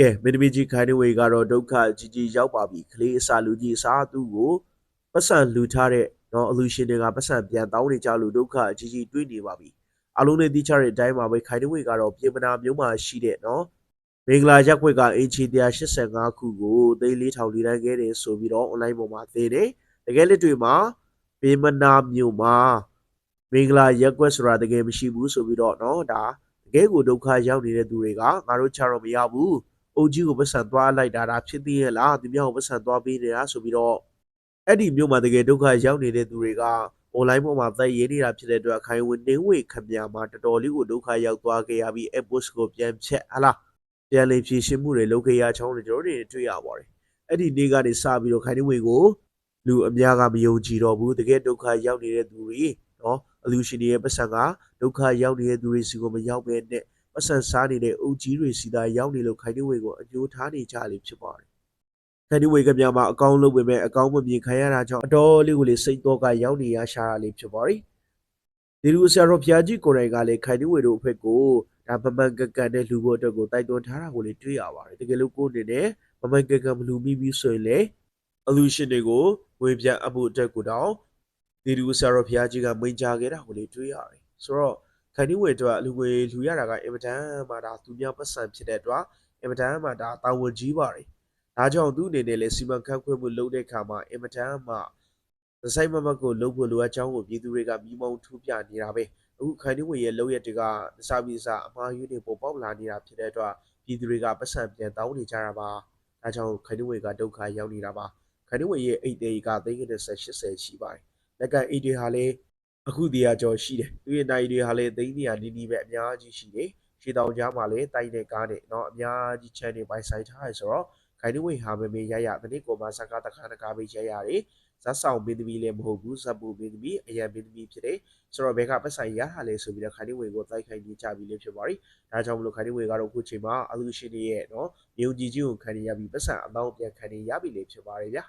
ကဲမင်းသမီးကြီးခိုင်နေဝေကတော့ဒုက္ခကြီးကြီးရောက်ပါပြီကလေးအစာလူကြီးအစာသူ့ကိုပတ်စံလူထားတဲ့နော်အလူရှင်တွေကပတ်စံပြန်တောင်းနေကြလို့ဒုက္ခကြီးကြီးတွေးနေပါပြီအလုံးနဲ့တိကျတဲ့အတိုင်းမှာပဲခိုင်နေဝေကတော့ပြေမနာမျိုးမှာရှိတဲ့နော်မင်္ဂလာရက်ခွက်ကအင်ချီ185ခုကိုသိန်း4000လေးတန်းခဲ့တယ်ဆိုပြီးတော့ online ပေါ်မှာသိတယ်တကယ်လက်တွေ့မှာပြေမနာမျိုးမှာမင်္ဂလာရက်ခွက်ဆိုတာတကယ်မရှိဘူးဆိုပြီးတော့နော်ဒါတကယ်ကိုဒုက္ခရောက်နေတဲ့သူတွေကငါတို့ချတော့မရဘူး အုတ်ကြီးကိုပတ်စံသွားလိုက်တာဒါဖြစ်သေးရဲ့လားသူများကိုပတ်စံသွားပေးနေတာဆိုပြီးတော့အဲ့ဒီမျိုးမှာတကယ်ဒုက္ခရောက်နေတဲ့သူတွေက online ပေါ်မှာသက်ရေးနေတာဖြစ်တဲ့အတွက်အခိုင်အဝန်းနှင်းဝေခမညာမှာတော်တော်လေးကိုဒုက္ခရောက်သွားခဲ့ရပြီး app post ကိုပြန်ဖြတ်ဟလားပြန်လည်ဖြည့်ရှင်းမှုတွေလုပ်ခဲ့ရချောင်းတွေကျွန်တော်တို့တွေတွေ့ရပါတယ်အဲ့ဒီနေ့ကနေစပြီးတော့ခိုင်နှင်းဝေကိုလူအများကမယုံကြည်တော့ဘူးတကယ်ဒုက္ခရောက်နေတဲ့သူတွေနော်အလူရှင်တွေရဲ့ပတ်စံကဒုက္ခရောက်နေတဲ့သူတွေစီကိုမရောက်ပဲနဲ့ ပတ်စံစားနေတဲ့အုပ်ကြီးတွေစီသာရောက်နေလို့ခိုင်နေဝေကိုအညိုးထားနေကြလေဖြစ်ပါတယ်။ခိုင်နေဝေကမြမှာအကောင်းလုပ်ပေမဲ့အကောင်းမမြင်ခံရတာကြောင့်အတော်လေးကိုလေစိတ်တော့ကရောက်နေရရှာတာလေးဖြစ်ပါတယ်။ဒီလူဆရာတော်ဘုရားကြီးကိုယ်တိုင်ကလည်းခိုင်နေဝေတို့အဖက်ကိုဒါမမှန်ကန်ကန်တဲ့လူဖို့အတွက်ကိုတိုက်တွန်းထားတာကိုလေတွေ့ရပါတယ်။တကယ်လို့ကိုယ်အနေနဲ့မမှန်ကန်ကန်မလူမိပြီးဆိုရင်လေအလူရှင်တွေကိုဝင်ပြန်အမှုအတွက်ကိုတော့ဒီလူဆရာတော်ဘုရားကြီးကမိန့်ကြားခဲ့တာကိုလေတွေ့ရတယ်။ဆိုတော့ ခိုင်နှင်းဝေအတွက်လူငွေလူရတာကအင်မတန်မှဒါသူများပတ်စံဖြစ်တဲ့အတွက်အင်မတန်မှဒါတာဝန်ကြီးပါတယ်။ဒါကြောင့်သူအနေနဲ့လည်းစီမံခန့်ခွဲမှုလုပ်တဲ့အခါမှာအင်မတန်မှသဆိုင်မမတ်ကိုလုပ်ဖို့လိုအပ်ကြောင်းကိုပြည်သူတွေကမိမုံထူးပြနေတာပဲ။အခုခိုင်နှင်းဝေရဲ့လုပ်ရက်တွေကစာပြီးစာအမှားယွင်းတွေပေါ်ပေါက်လာနေတာဖြစ်တဲ့အတွက်ပြည်သူတွေကပတ်စံပြန်တောင်းနေကြတာပါ။ဒါကြောင့်ခိုင်နှင်းဝေကဒုက္ခရောက်နေတာပါ။ခိုင်နှင်းဝေရဲ့အိတ်သေးကသိန်း80ရှိပါတယ်။လက်ကအိတ်တွေဟာလည်း အခုတည်းကကြော်ရှိတယ်သူရဲ့နိုင်တွေဟာလည်းသိန်းနေရနီးနီးပဲအများကြီးရှိတယ်ရှေးတောင်ကြားမှာလည်းတိုက်တဲ့ကားနဲ့เนาะအများကြီးချမ်းနေပိုင်ဆိုင်ထားရဆိုတော့ခိုင်နှဝေဟာမမေရရတနေ့ကောမှာစကားတခါတခါပဲရရတယ်ဇက်ဆောင်မင်းသမီးလည်းမဟုတ်ဘူးဇက်ပူမင်းသမီးအရန်မင်းသမီးဖြစ်တယ်ဆိုတော့ဘဲကပတ်ဆိုင်ရတာလဲဆိုပြီးတော့ခိုင်နှဝေကိုတိုက်ခိုက်နေကြပြီလေဖြစ်ပါတယ်ဒါကြောင့်မလို့ခိုင်နှဝေကတော့အခုချိန်မှာအလူရှင်တွေရဲ့เนาะမြုံကြည်ကြီးကိုခံနေရပြီးပတ်ဆိုင်အတော့ပြန်ခံနေရပြီလေဖြစ်ပါတယ်ဗျာ